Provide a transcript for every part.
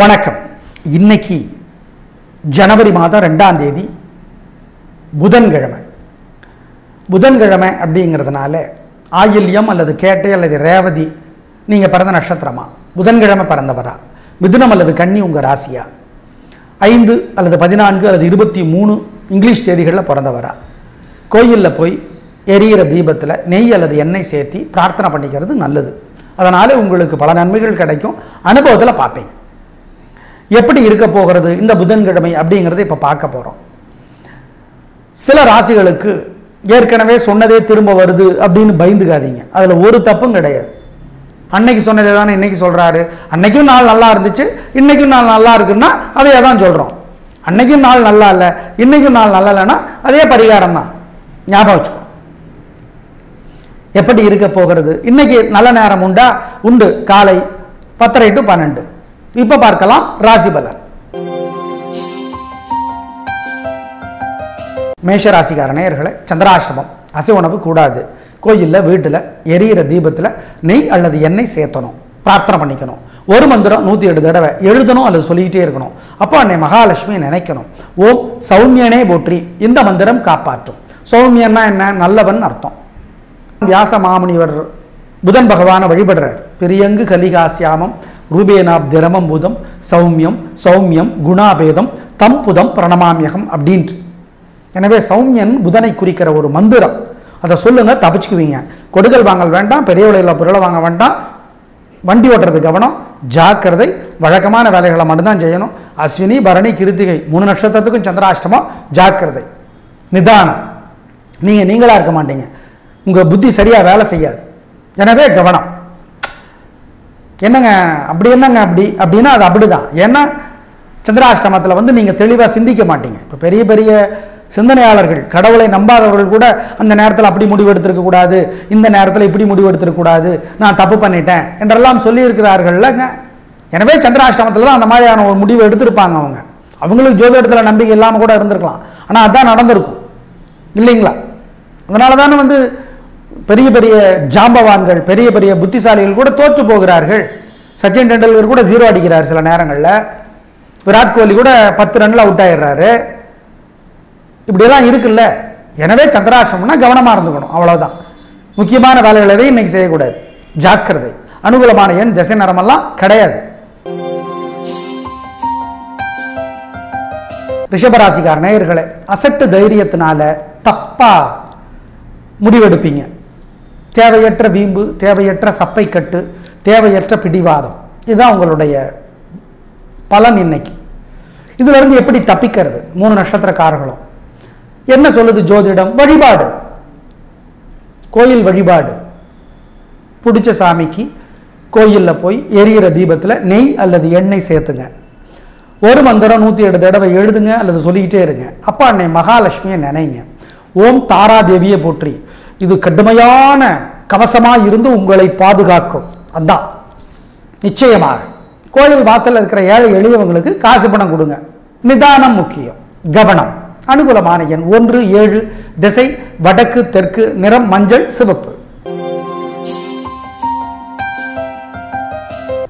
வணக்கம். இன்னைக்கு ஜனவரி மாதம் ரெண்டாம் தேதி புதன்கிழமை. புதன்கிழமை அப்படிங்கிறதுனால ஆயில்யம் அல்லது கேட்டை அல்லது ரேவதி நீங்கள் பிறந்த நட்சத்திரமா? புதன்கிழமை பிறந்தவரா? மிதுனம் அல்லது கன்னி உங்கள் ராசியா? ஐந்து அல்லது பதினான்கு அல்லது இருபத்தி மூணு இங்கிலீஷ் தேதிகளில் பிறந்தவரா? கோயிலில் போய் எரியிற தீபத்தில் நெய் அல்லது எண்ணெய் சேர்த்தி பிரார்த்தனை பண்ணிக்கிறது நல்லது. அதனால் உங்களுக்கு பல நன்மைகள் கிடைக்கும். அனுபவத்தில் பார்ப்பேன். எப்படி இருக்க போகிறது இந்த புதன்கிழமை அப்படிங்கிறத இப்போ பார்க்க போகிறோம் சில ராசிகளுக்கு ஏற்கனவே சொன்னதே திரும்ப வருது அப்படின்னு பயந்துக்காதீங்க. அதில் ஒரு தப்பும் கிடையாது. அன்னைக்கு சொன்னதே தானே இன்னைக்கு சொல்கிறாரு அன்னைக்கும் நாள் நல்லா இருந்துச்சு இன்னைக்கும் நாள் நல்லா இருக்குன்னா அதையே தான் சொல்கிறோம் அன்னைக்கும் நாள் நல்லா இல்லை இன்னைக்கும் நாள் நல்லா இல்லைன்னா அதே பரிகாரம் தான். ஞாபகம் வச்சுக்கோ. எப்படி இருக்க போகிறது? இன்னைக்கு நல்ல நேரம் உண்டா? உண்டு. காலை பத்தரை டு பன்னெண்டு. இப்போ பார்க்கலாம் ராசி பலன். மேஷ ராசிக்கார நேயர்களை சந்திராசிரமம் அசை உணவு கூடாது. கோயிலில் வீட்டில் எரியிற தீபத்தில் நெய் அல்லது எண்ணெய் சேர்த்தணும் பிரார்த்தனை பண்ணிக்கணும். ஒரு மந்திரம் நூற்றி எட்டு தடவை எழுதணும் அல்லது சொல்லிக்கிட்டே இருக்கணும். அப்போ அன்னை மகாலட்சுமி நினைக்கணும். ஓம் சௌமியனே போற்றி இந்த மந்திரம் காப்பாற்றும். சௌமியன்னா என்ன? நல்லவன் அர்த்தம். வியாச மாமுனிவர் புதன் பகவானை வழிபடுறார். பெரியங்கு கலிகாசியாமம் ரூபேனாப் திரமம் புதம் சௌமியம் சௌமியம் குணாபேதம் தம் புதம் பிரணமாமியகம் அப்படின்ட்டு. எனவே சௌமியன் புதனை குறிக்கிற ஒரு மந்திரம். அதை சொல்லுங்கள் தப்பிச்சுக்குவீங்க. கொடுக்கல் வாங்கல் வேண்டாம் பெரிய விலையில் பொருளை வாங்க வேண்டாம். வண்டி ஓட்டுறது கவனம். ஜாக்கிரதை வழக்கமான வேலைகளை மட்டும்தான் செய்யணும். அஸ்வினி பரணி கிருத்திகை மூணு நட்சத்திரத்துக்கும் சந்திராஷ்டமம் ஜாக்கிரதை. நிதானம். நீங்கள் நீங்களாக இருக்க மாட்டீங்க. உங்கள் புத்தி சரியாக வேலை செய்யாது. எனவே கவனம். என்னங்க? அப்படி என்னங்க அப்படி? அப்படின்னா அது அப்படிதான். ஏன்னா சந்திராஷ்டமத்தில் வந்து நீங்கள் தெளிவாக சிந்திக்க மாட்டீங்க. இப்போ பெரிய பெரிய சிந்தனையாளர்கள் கடவுளை நம்பாதவர்கள் கூட அந்த நேரத்தில் அப்படி முடிவு எடுத்திருக்க கூடாது இந்த நேரத்தில் இப்படி முடிவு எடுத்திருக்க நான் தப்பு பண்ணிட்டேன் என்றெல்லாம் சொல்லியிருக்கிறார்கள்லங்க. எனவே சந்திராஷ்டமத்தில் தான் அந்த மாதிரியான ஒரு முடிவு எடுத்திருப்பாங்க அவங்க. அவங்களுக்கு ஜோதிடத்தில் நம்பிக்கை இல்லாமல் கூட இருந்திருக்கலாம். ஆனால் அதுதான் நடந்திருக்கும். இல்லைங்களா? அதனால தானே வந்து பெரிய பெரிய ஜாம்பவான்கள் பெரிய பெரிய புத்திசாலிகள் கூட தோற்று போகிறார்கள். சச்சின் டெண்டுல்கர் கூட ஜீரோ அடிக்கிறார் சில நேரங்களில். விராட் கோலி கூட பத்து ரன்ல அவுட் ஆயிடுறாரு. இப்படியெல்லாம் இருக்குல்ல. எனவே சந்திராசிரமம்னா கவனமாக இருந்துக்கணும். அவ்வளவுதான். முக்கியமான வேலைகள் எதையும் இன்னைக்கு செய்யக்கூடாது. ஜாக்கிரதை. அனுகூலமான எண் திசை நரமெல்லாம் கிடையாது. ரிஷபராசிக்கார நேயர்களே அசட்டு தைரியத்தினால தப்பா முடிவெடுப்பீங்க. தேவையற்ற வீம்பு தேவையற்ற சப்பைக்கட்டு தேவையற்ற பிடிவாதம். இதுதான் உங்களுடைய பலன் இன்னைக்கு. இதிலிருந்து எப்படி தப்பிக்கிறது? மூணு நட்சத்திரக்காரர்களும். என்ன சொல்லுது ஜோதிடம்? வழிபாடு. கோயில் வழிபாடு. பிடிச்ச சாமிக்கு கோயிலில் போய் எரியிற தீபத்தில் நெய் அல்லது எண்ணெய் சேர்த்துங்க. ஒரு மந்திரம் நூற்றி எட்டு தடவை எழுதுங்க அல்லது சொல்லிக்கிட்டே இருங்க. அப்பா அன்னை மகாலட்சுமியை நினைங்க. ஓம் தாராதேவியை போற்றி. இது கடுமையான கவசமாக இருந்து உங்களை பாதுகாக்கும். அதான். நிச்சயமாக. கோயில் வாசலில் இருக்கிற ஏழை எளியவங்களுக்கு காசு பணம் கொடுங்க. நிதானம் முக்கியம். கவனம். அனுகூலமான எண் ஒன்று ஏழு திசை வடக்கு தெற்கு நிறம் மஞ்சள் சிவப்பு.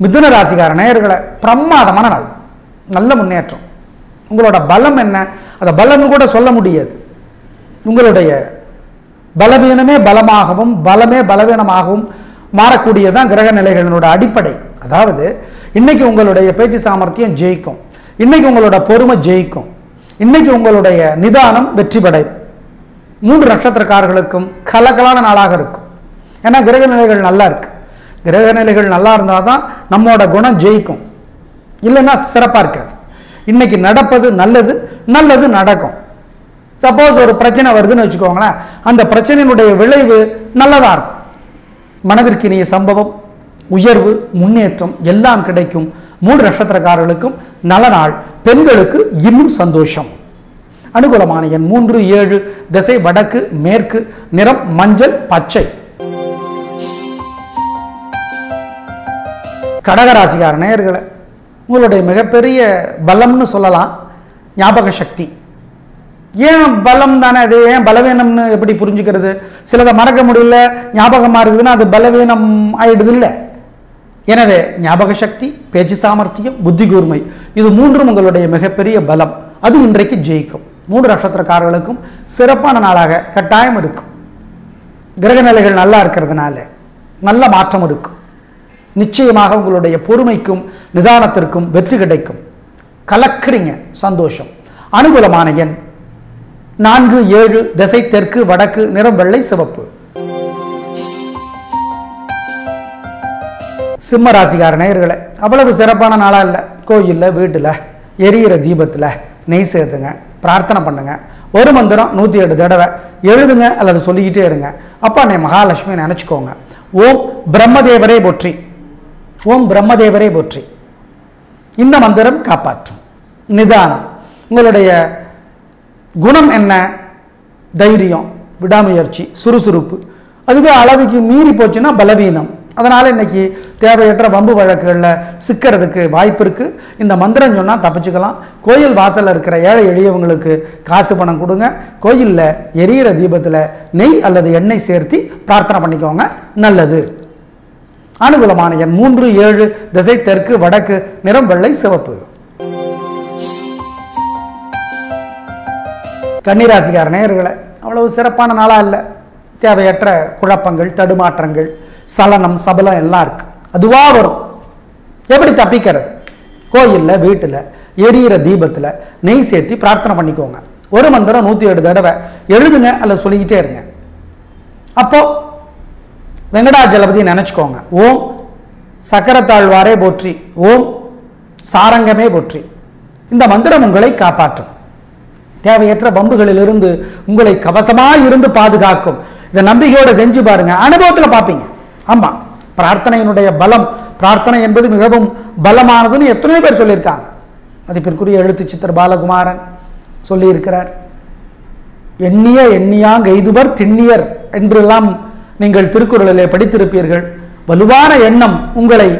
மிதுன ராசிக்கார நேயர்களை பிரமாதமான நாள். நல்ல முன்னேற்றம். உங்களோட பலம் என்ன? அதை பலம்னு கூட சொல்ல முடியாது. உங்களுடைய பலவீனமே பலமாகவும் பலமே பலவீனமாகவும் மாறக்கூடியதான் கிரக நிலைகளினோட அடிப்படை. அதாவது இன்னைக்கு உங்களுடைய பேச்சு சாமர்த்தியம் ஜெயிக்கும். இன்னைக்கு உங்களோட பொறுமை ஜெயிக்கும். இன்னைக்கு உங்களுடைய நிதானம் வெற்றி படையும் மூன்று நட்சத்திரக்காரர்களுக்கும் கலக்கலான நாளாக இருக்கும். ஏன்னா கிரக நிலைகள் நல்லா இருக்கு. கிரக நிலைகள் நல்லா இருந்தால் தான் நம்மளோட குணம் ஜெயிக்கும். இல்லைன்னா சிறப்பாக இருக்காது. இன்னைக்கு நடப்பது நல்லது நல்லது நடக்கும். சப்போஸ் ஒரு பிரச்சனை வருதுன்னு வச்சுக்கோங்களேன் அந்த பிரச்சனையினுடைய விளைவு நல்லதாக இருக்கும். மனதிற்கு இனிய சம்பவம் உயர்வு முன்னேற்றம் எல்லாம் கிடைக்கும். மூன்று நட்சத்திரக்காரர்களுக்கும் நல்ல நாள். பெண்களுக்கு இன்னும் சந்தோஷம். அனுகூலமான எண் மூன்று ஏழு திசை வடக்கு மேற்கு நிறம் மஞ்சள் பச்சை. கடகராசிக்கார நேயர்களை உங்களுடைய மிகப்பெரிய பலம்னு சொல்லலாம் ஞாபக சக்தி. ஏன் பலம் தானே அது? ஏன் பலவீனம்னு எப்படி புரிஞ்சுக்கிறது? சிலதை மறக்க முடியல ஞாபகமாக இருக்குதுன்னா அது பலவீனம் ஆயிடுது இல்லை எனவே ஞாபக சக்தி பேச்சு சாமர்த்தியம் புத்தி கூர்மை இது மூன்றும் உங்களுடைய மிகப்பெரிய பலம். அது இன்றைக்கு ஜெயிக்கும். மூன்று நட்சத்திரக்காரர்களுக்கும் சிறப்பான நாளாக கட்டாயம் இருக்கும். கிரக நிலைகள் நல்லா இருக்கிறதுனால நல்ல மாற்றம் இருக்கும். நிச்சயமாக உங்களுடைய பொறுமைக்கும் நிதானத்திற்கும் வெற்றி கிடைக்கும். கலக்குறீங்க சந்தோஷம். அனுகூலமான எண் நான்கு ஏழு திசை தெற்கு வடக்கு நிறம் வெள்ளை சிவப்பு. சிம்ம ராசிக்கார நேயர்களை அவ்வளவு சிறப்பான நாளாக இல்லை. கோயிலில் வீட்டில் எரியிற தீபத்தில் நெய் சேர்த்துங்க பிரார்த்தனை பண்ணுங்க. ஒரு மந்திரம் நூற்றி எட்டு தடவை. எழுதுங்க அல்லது சொல்லிக்கிட்டே இருங்க. அப்பா அன்னை மகாலட்சுமி நினச்சிக்கோங்க. ஓம் பிரம்மதேவரே போற்றி. ஓம் பிரம்மதேவரே போற்றி. இந்த மந்திரம் காப்பாற்றும். நிதானம். உங்களுடைய குணம் என்ன? தைரியம் விடாமுயற்சி சுறுசுறுப்பு. அதுவே அளவுக்கு மீறி போச்சுன்னா பலவீனம். அதனால் இன்னைக்கு தேவையற்ற வம்பு வழக்குகளில் சிக்கிறதுக்கு வாய்ப்பு இருக்குது இந்த மந்திரம் சொன்னால் தப்பிச்சுக்கலாம். கோயில் வாசலில் இருக்கிற ஏழை எளியவங்களுக்கு காசு பணம் கொடுங்க. கோயிலில் எரியிற தீபத்தில் நெய் அல்லது எண்ணெய் சேர்த்து பிரார்த்தனை பண்ணிக்கோங்க. நல்லது. அனுகூலமான எண் மூன்று ஏழு திசை தெற்கு வடக்கு நிறம் வெள்ளை சிவப்பு. கன்னிராசிக்கார நேயர்களே அவ்வளவு சிறப்பான நாளாக இல்லை. தேவையற்ற குழப்பங்கள் தடுமாற்றங்கள் சலனம் சபலம் எல்லாம் இருக்குது அதுவாக வரும். எப்படி தப்பிக்கிறது? கோயிலில் வீட்டில் எரியிற தீபத்தில் நெய் சேர்த்து பிரார்த்தனை பண்ணிக்கோங்க. ஒரு மந்திரம் நூற்றி ஏழு தடவை. எழுதுங்க அல்ல சொல்லிக்கிட்டே இருங்க. அப்போது வெங்கடாஜலபதி நினச்சிக்கோங்க. ஓம் சக்கரத்தாழ்வாரே போற்றி. ஓம் சாரங்கமே போற்றி. இந்த மந்திரம் உங்களை காப்பாற்றும். தேவையற்ற பம்புகளிலிருந்து உங்களை கவசமாக இருந்து பாதுகாக்கும். இதை நம்பிக்கையோடு செஞ்சு பாருங்க. அனுபவத்தில் பார்ப்பீங்க. ஆமாம் பிரார்த்தனையினுடைய பலம் பிரார்த்தனை என்பது மிகவும் பலமானதுன்னு எத்தனையோ பேர் சொல்லியிருக்காங்க. மதிப்பிற்குரிய எழுத்து சித்தர் பாலகுமாரன் சொல்லியிருக்கிறார். எண்ணிய எண்ணியாங் எய்துவர் திண்ணியர் என்றெல்லாம் நீங்கள் திருக்குறளிலே படித்திருப்பீர்கள். வலுவான எண்ணம் உங்களை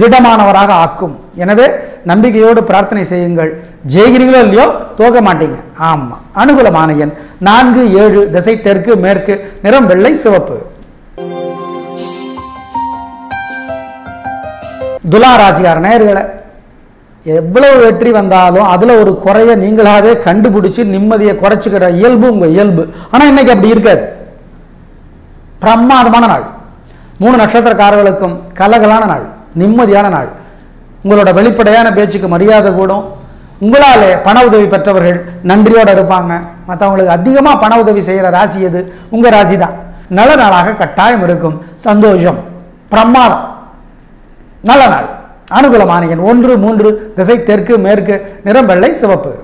திடமானவராக ஆக்கும். எனவே நம்பிக்கையோடு பிரார்த்தனை செய்யுங்கள். ஜெயிக்கிறீங்களோ இல்லையோ தோக்க மாட்டீங்க. ஆமாம் அனுகூலமான எண் நான்கு ஏழு திசை தெற்கு மேற்கு நிறம் வெள்ளை சிவப்பு. துலா ராசியார் நேயர்களை எவ்வளவு வெற்றி வந்தாலும் அதில் ஒரு குறைய நீங்களாவே கண்டுபிடிச்சு நிம்மதியை குறைச்சிக்கிற இயல்பு உங்கள் இயல்பு. ஆனால் இன்னைக்கு அப்படி இருக்காது. பிரமாதமான நாள். மூணு நட்சத்திரக்காரர்களுக்கும் கலகலான நாள். நிம்மதியான நாள். உங்களோட வெளிப்படையான பேச்சுக்கு மரியாதை கூடும். உங்களாலே பண உதவி பெற்றவர்கள் நன்றியோடு இருப்பாங்க. மற்றவங்களுக்கு அதிகமாக பண உதவி செய்கிற ராசி எது? உங்கள் ராசி தான். நல்ல நாளாக கட்டாயம் இருக்கும். சந்தோஷம். பிரமாதம். நல்ல நாள். அனுகூலமான எண் ஒன்று மூன்று திசை தெற்கு மேற்கு நிறம் வெள்ளை சிவப்பு.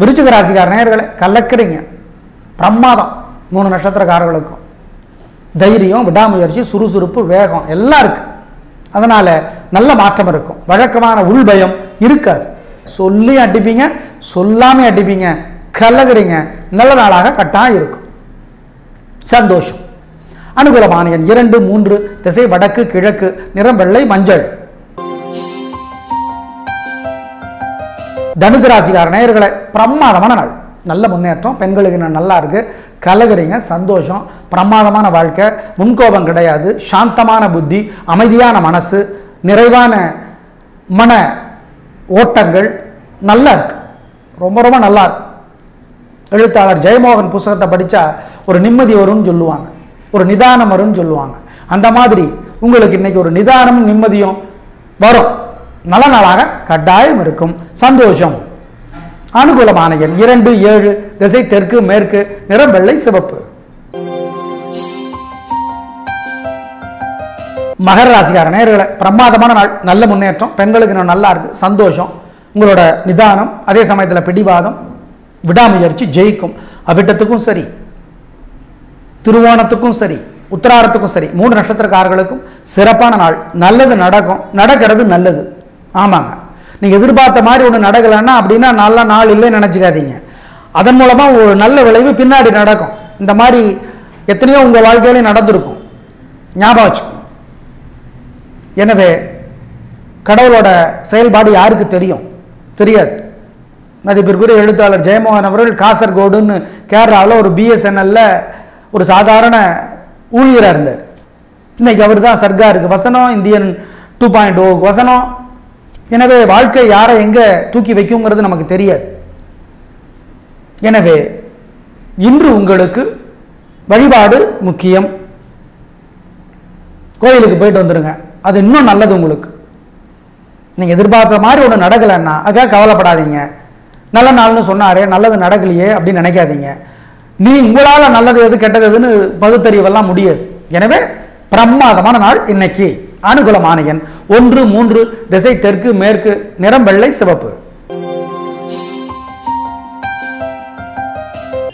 விருச்சிக ராசிக்கார நேர்களை கலக்கிறீங்க பிரமாதம். மூணு நட்சத்திரக்காரர்களுக்கும். தைரியம் விடாமுயற்சி சுறுசுறுப்பு வேகம். எல்லாம் இருக்குது அதனால நல்ல மாற்றம் இருக்கும். வழக்கமான உள்பயம் இருக்காது. சொல்லி அடிப்பீங்க சொல்லாமே அடிப்பீங்க கலகுறீங்க நல்ல நாளாக கட்டாயம் இருக்கும். சந்தோஷம். அனுகூலமான எண் இரண்டு மூன்று திசை வடக்கு கிழக்கு நிறம் வெள்ளை மஞ்சள். தனுசு ராசிக்கார நேயர்களை பிரமாதமான நாள். நல்ல முன்னேற்றம் பெண்களுக்கு இன்னும் நல்லா இருக்கு. கலகுறீங்க சந்தோஷம். பிரமாதமான வாழ்க்கை முன்கோபம் கிடையாது சாந்தமான புத்தி அமைதியான மனசு நிறைவான மன ஓட்டங்கள் நல்லா இருக்கு. ரொம்ப ரொம்ப நல்லா இருக்கு. எழுத்தாளர் ஜெயமோகன் புஸ்தகத்தை படித்தா ஒரு நிம்மதி வரும்னு சொல்லுவாங்க. ஒரு நிதானம் வரும்னு சொல்லுவாங்க. அந்த மாதிரி உங்களுக்கு இன்னைக்கு ஒரு நிதானமும் நிம்மதியும் வரும். நல்ல நாளாக கட்டாயம் இருக்கும். சந்தோஷம். அனுகூலமான எண் இரண்டு ஏழு திசை தெற்கு மேற்கு நிறம் வெள்ளை சிவப்பு. மகர ராசிக்கார நேர்களை பிரமாதமான நாள் நல்ல முன்னேற்றம் பெண்களுக்கு இன்னும் நல்லா இருக்குது சந்தோஷம் உங்களோட நிதானம் அதே சமயத்தில் பிடிவாதம் விடாமுயற்சி ஜெயிக்கும் அவிட்டத்துக்கும் சரி திருவோணத்துக்கும் சரி உத்தராரத்துக்கும் சரி மூணு நட்சத்திரக்காரர்களுக்கும் சிறப்பான நாள் நல்லது நடக்கும் நடக்கிறது நல்லது. ஆமாங்க. நீங்கள் எதிர்பார்த்த மாதிரி ஒன்று நடக்கலைன்னா அப்படின்னா நல்ல நாள் இல்லைன்னு நினச்சிக்காதீங்க. அதன் மூலமாக ஒரு நல்ல விளைவு பின்னாடி நடக்கும். இந்த மாதிரி எத்தனையோ உங்கள் வாழ்க்கையிலையும் நடந்திருக்கும். ஞாபகம் வச்சுக்கோங்க எனவே கடவுளோட செயல்பாடு யாருக்கு தெரியும்? தெரியாது. மதிப்பிற்குரிய எழுத்தாளர் ஜெயமோகன் அவர்கள் காசர்கோடுன்னு கேரளாவில் ஒரு பிஎஸ்என்எல்ல ஒரு சாதாரண ஊழியராக இருந்தார். இன்னைக்கு அவர் தான் சர்க்காருக்கு வசனம் இந்தியன் டூ பாயிண்ட் ஓ வசனம். எனவே வாழ்க்கை யாரை எங்கே தூக்கி வைக்குங்கிறது நமக்கு தெரியாது. எனவே இன்று உங்களுக்கு வழிபாடு முக்கியம். கோயிலுக்கு போயிட்டு வந்துடுங்க அது இன்னும் நல்லது உங்களுக்கு. நீங்கள் எதிர்பார்த்த மாதிரி ஒன்று நடக்கலைன்னா அதுக்காக கவலைப்படாதீங்க. நல்ல நாள்னு சொன்னாரே நல்லது நடக்கலையே அப்படின்னு நினைக்காதீங்க. நீ உங்களால் நல்லது எது கெட்டது எதுன்னு பகுத்தறிவெல்லாம் முடியாது. எனவே பிரமாதமான நாள் இன்னைக்கு. அனுகூலமான எண் ஒன்று மூன்று திசை தெற்கு மேற்கு நிறம் வெள்ளை சிவப்பு.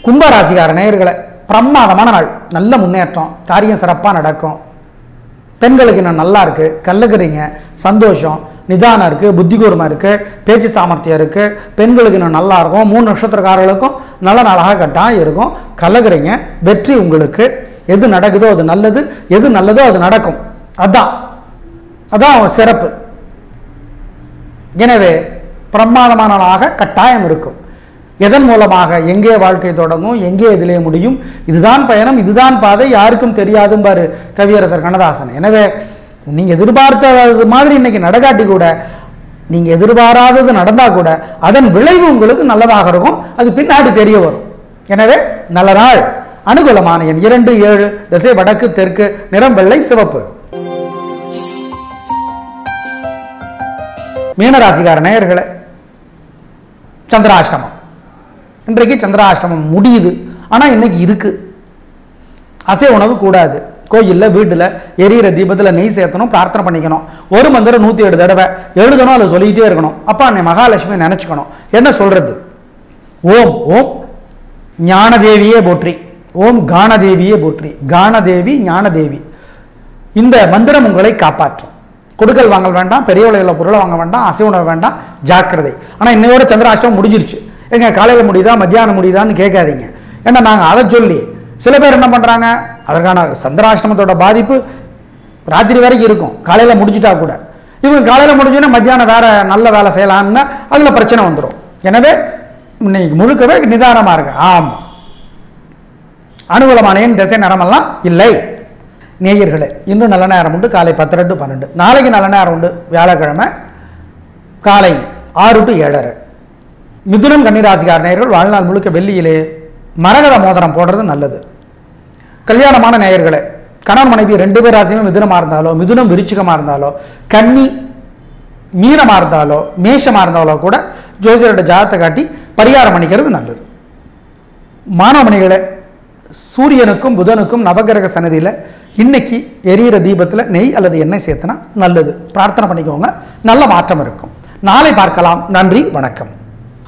கும்பராசிக்கார நேயர்களை பிரமாதமான நாள். நல்ல முன்னேற்றம். காரியம் சிறப்பாக நடக்கும். பெண்களுக்கு இன்னும் நல்லா இருக்குது கல்லுக்குறீங்க. சந்தோஷம். நிதானம் இருக்குது புத்திகூர்மை இருக்குது பேச்சு சாமர்த்தியம் இருக்குது பெண்களுக்கு இன்னும் நல்லா இருக்கும். மூணு நட்சத்திரக்காரர்களுக்கும் நல்ல நாளாக கட்டாயம் இருக்கும். கலகுறீங்க வெற்றி உங்களுக்கு. எது நடக்குதோ அது நல்லது. எது நல்லதோ அது நடக்கும். அதான். அதான் சிறப்பு. எனவே பிரமாதமான நாளாக கட்டாயம் இருக்கும். எதன் மூலமாக? எங்கே வாழ்க்கை தொடங்கும்? எங்கே இதிலே முடியும்? இதுதான் பயணம் இதுதான் பாதை யாருக்கும் தெரியாதும்பாரு கவியரசர் கண்ணதாசன். எனவே நீங்கள் எதிர்பார்த்த மாதிரி இன்னைக்கு நடக்காட்டி கூட நீங்கள் எதிர்பாராதது நடந்தால் கூட அதன் விளைவு உங்களுக்கு நல்லதாக இருக்கும் அது பின்னாடி தெரிய வரும். எனவே நல்ல நாள். அனுகூலமான எண் இரண்டு ஏழு திசை வடக்கு தெற்கு நிறம் வெள்ளை சிவப்பு. மீனராசிக்கார நேயர்களே சந்திராஷ்டமம். இன்றைக்கு சந்திராஷ்டமம் முடியுது. ஆனால் இன்னைக்கு இருக்குது அசை உணவு கூடாது. கோயிலில் வீட்டில் எரியிற தீபத்தில் நெய் சேர்த்தணும் பிரார்த்தனை பண்ணிக்கணும். ஒரு மந்திரம் நூற்றி ஏழு தடவை எழுதணும் அதை சொல்லிக்கிட்டே இருக்கணும். அப்பா அன்னை மகாலட்சுமி நினச்சிக்கணும். என்ன சொல்கிறது ஓம் ஓம் ஞானதேவியே போற்றி. ஓம் கானதேவியே போற்றி. கானதேவி ஞானதேவி. இந்த மந்திரம் உங்களை காப்பாற்றும். கொடுக்கல் வாங்கல் வேண்டாம் பெரிய உலகில் பொருளை வாங்க வேண்டாம் அசை உணவு வேண்டாம் ஜாக்கிரதை. ஆனால் இன்னையோட சந்திராஷ்டம் முடிஞ்சிருச்சு. எங்க காலையில் முடியுதா மத்தியானம் முடியுதான்னு கேட்காதீங்க. ஏன்னா நாங்கள் அதை சொல்லி சில பேர் என்ன பண்ணுறாங்க அதற்கான சந்திராசிரமத்தோட பாதிப்பு ராத்திரி வரைக்கும் இருக்கும். காலையில் முடிஞ்சிட்டா கூட. இவங்க காலையில் முடிஞ்சோன்னா மத்தியானம் வேற நல்ல வேலை செய்யலாம்னா அதில் பிரச்சனை வந்துடும் எனவே இன்னைக்கு முழுக்கவே நிதானமாக இருக்கு ஆமாம் அனுகூலமான திசை நேரமெல்லாம் இல்லை. நேயர்களே இன்று நல்ல நேரம் உண்டு. காலை பத்து ரெண்டு பன்னெண்டு. நாளைக்கு நல்ல நேரம் உண்டு. வியாழக்கிழமை காலை ஆறு டு ஏழரை. மிதுனம் கன்னிராசிக்கார நேயர்கள் வாழ்நாள் முழுக்க வெள்ளியிலே மரகத மோதிரம் போடுறது நல்லது. கல்யாணமான நேயர்களே கணவன் மனைவி ரெண்டு பேர் ராசியுமே மிதுனமாக இருந்தாலோ மிதுனம் விருச்சிகமாக இருந்தாலோ கன்னி மீனமாக இருந்தாலோ மேஷமாக இருந்தாலோ கூட ஜோசியரோட ஜாதத்தை காட்டி பரிகாரம் பண்ணிக்கிறது நல்லது. மாணவமணிகளை சூரியனுக்கும் புதனுக்கும் நவகிரக சன்னதியில் இன்னைக்கு எரியிற தீபத்தில் நெய் அல்லது எண்ணெய் சேர்த்தனா நல்லது. பிரார்த்தனை பண்ணிக்கோங்க. நல்ல மாற்றம் இருக்கும். நாளை பார்க்கலாம். நன்றி வணக்கம்.